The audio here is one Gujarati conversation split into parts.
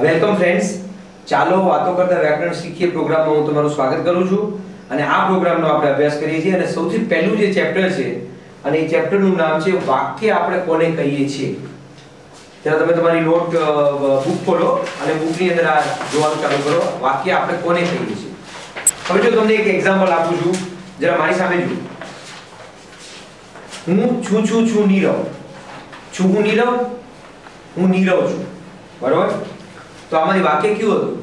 Welcome friends. ચાલો વાતો કરતા વ્યાકરણ શીખીએ પ્રોગ્રામમાં. હું તમારું સ્વાગત કરું છું અને આ પ્રોગ્રામનો આપણે અભ્યાસ કરીએ છીએ અને સૌથી પહેલું જે ચેપ્ટર છે અને એ ચેપ્ટરનું નામ છે વાક્ય આપણે કોને કહીએ છીએ. ત્યારે તમે તમારી નોટ બુક ખોલો અને બુકની અંદર આ જોવાનું ચાલુ કરો. વાક્ય આપણે કોને કહીએ છીએ? હવે જો તમને એક એક્ઝામ્પલ આપું છું. જરા મારી સામે જુઓ. હું છું છું છું, નીરવ. છું હું નીરવ? હું નીરવ છું. બરોબર? તો આમાંથી વાક્ય કયું હતું?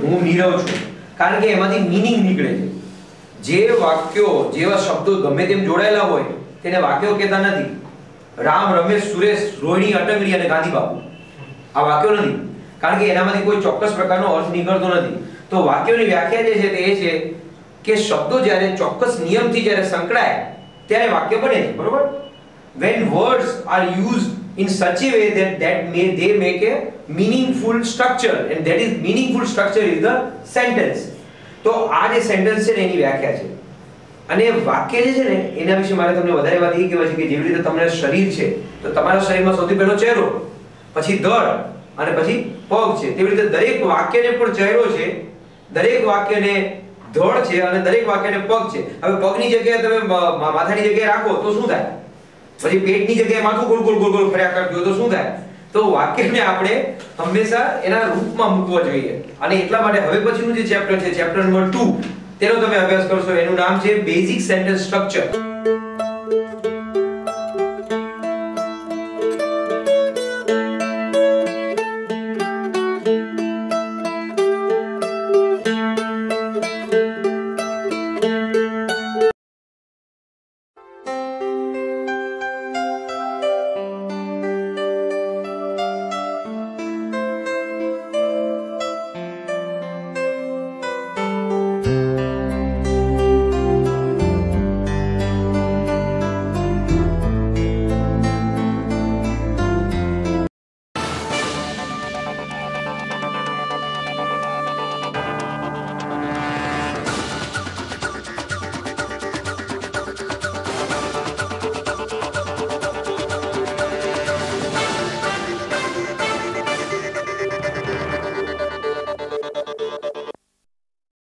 હું નીરવ છું કારણ કે એમાંથી મીનિંગ નીકળે છે. જે વાક્યો જેવા શબ્દો ગમે તેમ જોડાયેલા હોય તેને વાક્યો કહેતા નથી. રામ રમેશ સુરેશ રોહિણી અટંગડી અને ગાંધી બાપુ. આ વાક્યો નથી. કારણ કે એનામાંથી કોઈ ચોક્કસ પ્રકારનો અર્થ નીકળતો નથી. તો વાક્યોની વ્યાખ્યા જે છે તે એ છે કે શબ્દો જ્યારે ચોક્કસ નિયમથી જ્યારે સંકળાય ત્યારે વાક્ય બને છે. બરોબર? When words are used in such a way that that may, they make a meaningful structure, and that is meaningful structure is the sentence. તો આ જે સેન્ટેન્સ છે ને, એની વ્યાખ્યા છે. અને વાક્ય જે છે ને, એના વિશે મારે તમને વધારે વાત એ કહેવા છે કે જેવી રીતે તમને શરીર છે, તો તમારા શરીરમાં સૌથી પહેલો ચહેરો, પછી ધડ અને પછી પગ છે. તેવી રીતે દરેક વાક્યને પણ ચહેરો છે, દરેક વાક્યને ધડ છે, અને દરેક વાક્યને પગ છે. હવે પગની જગ્યાએ તમે માથાની જગ્યાએ રાખો તો શું થાય? પછી પેટની જગ્યાએ માથું ગોળ ગોળ ગોળ ગોળ ફર્યા કરતું તો શું થાય? તો વાક્યને આપણે હંમેશા એના રૂપમાં મૂકવા જોઈએ. અને એટલા માટે હવે પછીનું જે ચેપ્ટર છે ચેપ્ટર નંબર 2 તેનો તમે અભ્યાસ કરશો. એનું નામ છે બેઝિક સેન્ટેન્સ સ્ટ્રક્ચર